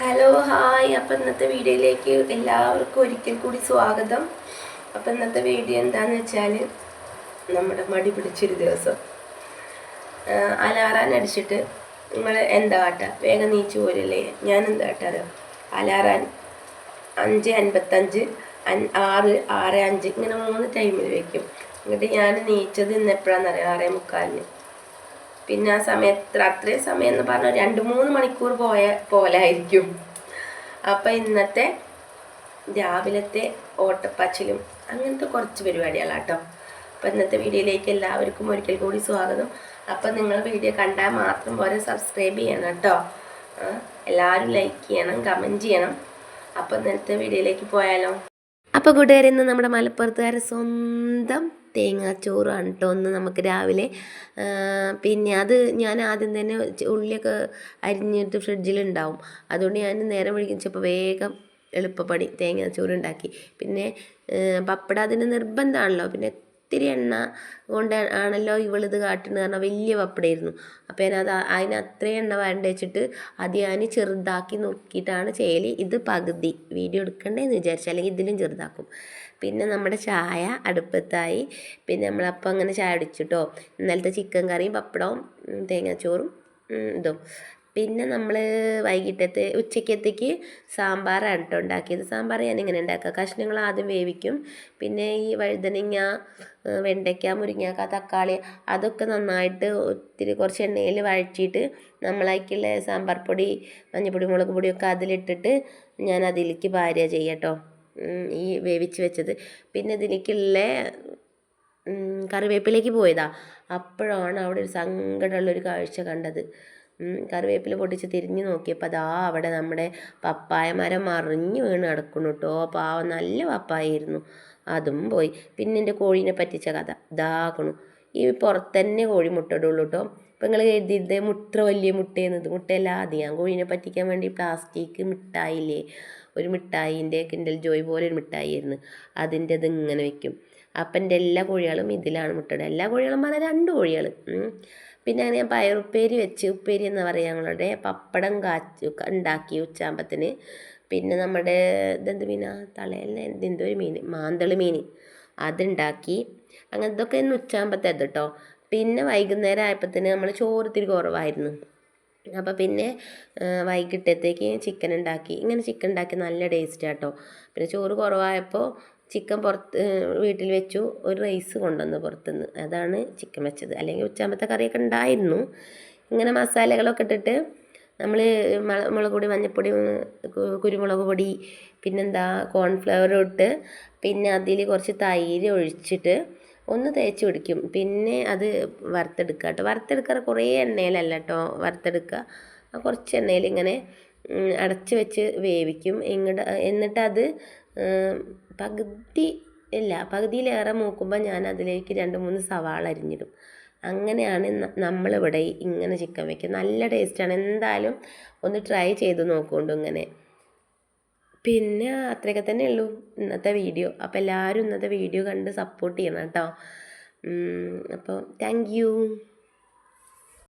Hello hi അപ്പം ഇന്നത്തെ വീഡിയോയിലേക്ക് എല്ലാവർക്കും ഒരിക്കൽ കൂടി സ്വാഗതം. അപ്പം ഇന്നത്തെ വീഡിയോ എന്താന്ന് വെച്ചാൽ നമ്മുടെ മടി പിടിച്ചൊരു ദിവസം. അലാറാൻ അടിച്ചിട്ട് നിങ്ങൾ എന്താ കാട്ടുക വേഗം നീച്ചു പോരല്ലേ? ഞാൻ എന്താ കാട്ടാറ് അലാറാൻ അഞ്ച് അൻപത്തഞ്ച് ആറ് ആറ് അഞ്ച് ഇങ്ങനെ മൂന്ന് ടൈമിൽ വെക്കും. എന്നിട്ട് ഞാൻ നീച്ചത് ഇന്ന് എപ്പോഴാണെന്നറിയാം ആറേ മുക്കാലിന്. പിന്നെ ആ സമയത്ത് അത്രയും സമയം എന്ന് പറഞ്ഞാൽ രണ്ട് മൂന്ന് മണിക്കൂർ പോയ പോലെ ആയിരിക്കും അപ്പം ഇന്നത്തെ രാവിലത്തെ ഓട്ടപ്പാച്ചിലും അങ്ങനത്തെ കുറച്ച് പരിപാടികളാണ് കേട്ടോ അപ്പം ഇന്നത്തെ വീഡിയോയിലേക്ക് എല്ലാവർക്കും ഒരിക്കൽ കൂടി സ്വാഗതം. അപ്പം നിങ്ങൾ വീഡിയോ കണ്ടാൽ മാത്രം പോലെ സബ്സ്ക്രൈബ് ചെയ്യണം കേട്ടോ. എല്ലാവരും ലൈക്ക് ചെയ്യണം കമന്റ് ചെയ്യണം. അപ്പം ഇന്നത്തെ വീഡിയോയിലേക്ക് പോയാലോ. അപ്പോൾ കൂട്ടുകാരെന്ന് നമ്മുടെ മലപ്പുറത്തുകാരെ സ്വന്തം തേങ്ങാച്ചോറാണ് കേട്ടോ ഒന്ന് നമുക്ക് രാവിലെ. പിന്നെ അത് ഞാൻ ആദ്യം തന്നെ ഉള്ളിയൊക്കെ അരിഞ്ഞിട്ട് ഫ്രിഡ്ജിലുണ്ടാവും. അതുകൊണ്ട് ഞാൻ നേരം വിളിക്കുന്നപ്പോൾ വേഗം എളുപ്പപ്പണി തേങ്ങാച്ചോറുണ്ടാക്കി പിന്നെ പപ്പട പപ്പടം അതിന് നിർബന്ധമാണല്ലോ പിന്നെ ഇത്തിരി എണ്ണ കൊണ്ട് ആണല്ലോ ഇവളിത് കാട്ടുന്നത് കാരണം വലിയ പപ്പടമായിരുന്നു അപ്പോൾ ഞാനത് അതിന് അത്രയും എണ്ണ വേണ്ട വെച്ചിട്ട് അത് ഞാൻ ചെറുതാക്കി നോക്കിയിട്ടാണ് ചെയ്യൽ ഇത് പകുതി. വീഡിയോ എടുക്കണ്ടേന്ന് വിചാരിച്ചു. അല്ലെങ്കിൽ ഇതിലും ചെറുതാക്കും. പിന്നെ നമ്മുടെ ചായ അടുപ്പത്തായി. പിന്നെ നമ്മളപ്പം അങ്ങനെ ചായ അടിച്ചിട്ടോ ഇന്നലത്തെ ചിക്കൻ കറിയും പപ്പടവും തേങ്ങാച്ചോറും ഇതും. പിന്നെ നമ്മൾ വൈകിട്ടത്തെ ഉച്ചക്കത്തേക്ക് സാമ്പാറാണ് കേട്ടോ ഉണ്ടാക്കിയത്. സാമ്പാർ ഞാൻ ഇങ്ങനെ ഉണ്ടാക്കുക. കഷ്ണങ്ങൾ ആദ്യം വേവിക്കും. പിന്നെ ഈ വഴുതനങ്ങ വെണ്ടയ്ക്ക മുരിങ്ങക്ക തക്കാളി അതൊക്കെ നന്നായിട്ട് ഒത്തിരി കുറച്ച് എണ്ണയിൽ വഴറ്റിയിട്ട് നമ്മളേക്കുള്ള സാമ്പാർ പൊടി മഞ്ഞൾപ്പൊടി മുളക് പൊടിയൊക്കെ അതിലിട്ടിട്ട് ഞാൻ അതിലേക്ക് ഭാര്യ ചെയ്യട്ടോ ഈ വേവിച്ച് വെച്ചത്. പിന്നെ ഇതിലേക്കുള്ള കറിവേപ്പിലേക്ക് പോയതാ. അപ്പോഴാണ് അവിടെ ഒരു സങ്കടമുള്ളൊരു കാഴ്ച കണ്ടത്. കറിവേപ്പില പൊട്ടിച്ച് തിരിഞ്ഞു നോക്കിയപ്പോൾ അതാ അവിടെ നമ്മുടെ പപ്പായ മരം മറിഞ്ഞു വീണ് കിടക്കുന്നു കേട്ടോ പാവം നല്ല പപ്പായായിരുന്നു. അതും പോയി. പിന്നെ എന്റെ കോഴീനെ പറ്റിച്ച കഥ. ഇതാക്കണു ഈ പുറത്തന്നെ കോഴി മുട്ടടുള്ളൂ കേട്ടോ ഇപ്പം നിങ്ങൾ കരുതിയത് മുട്ട വലിയ മുട്ടയെന്നത് മുട്ടയല്ല അത് ഞാൻ കോഴീനെ പറ്റിക്കാൻ വേണ്ടി പ്ലാസ്റ്റിക് മിഠായില്ലേ? ഒരു മിഠായിന്റെ കിൻഡൽ ജോയ് പോലെ ഒരു മിഠായിയായിരുന്നു. അതിന്റെ ഇത് ഇങ്ങനെ വെക്കും. അപ്പം എന്റെ എല്ലാ കോഴികളും ഇതിലാണ് മുട്ടയിടുക. എല്ലാ കോഴികളും പറഞ്ഞാൽ രണ്ട് കോഴികൾ പിന്നെ അങ്ങനെ ഞാൻ പയറുപ്പേരി വെച്ച് ഉപ്പേരി എന്ന് പറയാം ഞങ്ങളുടെ പപ്പടം കാച്ചു ഉണ്ടാക്കി ഉച്ചാമ്പത്തിന്. പിന്നെ നമ്മുടെ ഇതെന്ത് മീനാ? തളയല്ല എന്തെന്തോ ഒരു മീൻ? മാന്തൾ മീൻ. അതുണ്ടാക്കി. അങ്ങനെ ഇതൊക്കെ ഇന്ന് ഉച്ചാമ്പത്തെ കേട്ടോ പിന്നെ വൈകുന്നേരം ആയപ്പോഴത്തേന് നമ്മൾ ചോറ് ഇത്തിരി കുറവായിരുന്നു. അപ്പോൾ പിന്നെ വൈകിട്ടത്തേക്ക് ചിക്കൻ ഉണ്ടാക്കി. ഇങ്ങനെ ചിക്കൻ ഉണ്ടാക്കി നല്ല ടേസ്റ്റ് ആട്ടോ പിന്നെ ചോറ് കുറവായപ്പോൾ ചിക്കൻ പുറത്ത് വീട്ടിൽ വെച്ചു. ഒരു റൈസ് കൊണ്ടുവന്നു പുറത്തുനിന്ന്. അതാണ് ചിക്കൻ വെച്ചത്. അല്ലെങ്കിൽ ഉച്ചാമ്പത്തെ കറിയൊക്കെ ഉണ്ടായിരുന്നു. ഇങ്ങനെ മസാലകളൊക്കെ ഇട്ടിട്ട് നമ്മൾ മുളക് പൊടി മഞ്ഞൾപ്പൊടി കുരുമുളക് പൊടി പിന്നെന്താ കോൺഫ്ലവർ ഇട്ട് പിന്നെ അതിൽ കുറച്ച് തൈര് ഒഴിച്ചിട്ട് ഒന്ന് തേച്ച് പിടിക്കും. പിന്നെ അത് വറുത്തെടുക്കുക കേട്ടോ. വറുത്തെടുക്കാറ് കുറേ എണ്ണയിലല്ല കേട്ടോ വറുത്തെടുക്കുക കുറച്ച് എണ്ണയിൽ ഇങ്ങനെ അടച്ച് വെച്ച് വേവിക്കും. എങ്ങട എന്നിട്ട് അത് ഉം, പകുതി ഇല്ല പകുതിയിലേറെ മൂക്കുമ്പോൾ ഞാൻ അതിലേക്ക് രണ്ട് മൂന്ന് സവാള അരിഞ്ഞിടും. അങ്ങനെയാണ് നമ്മളിവിടെ ഇങ്ങനെ ചിക്കൻ വെക്കുക. നല്ല ടേസ്റ്റാണ്. എന്തായാലും ഒന്ന് ട്രൈ ചെയ്ത് നോക്കുകൊണ്ട് ഇങ്ങനെ. പിന്നെ അത്രയൊക്കെ തന്നെ ഉള്ളൂ ഇന്നത്തെ വീഡിയോ. അപ്പോൾ എല്ലാവരും ഇന്നത്തെ വീഡിയോ കണ്ട് സപ്പോർട്ട് ചെയ്യണം കേട്ടോ. അപ്പോൾ താങ്ക്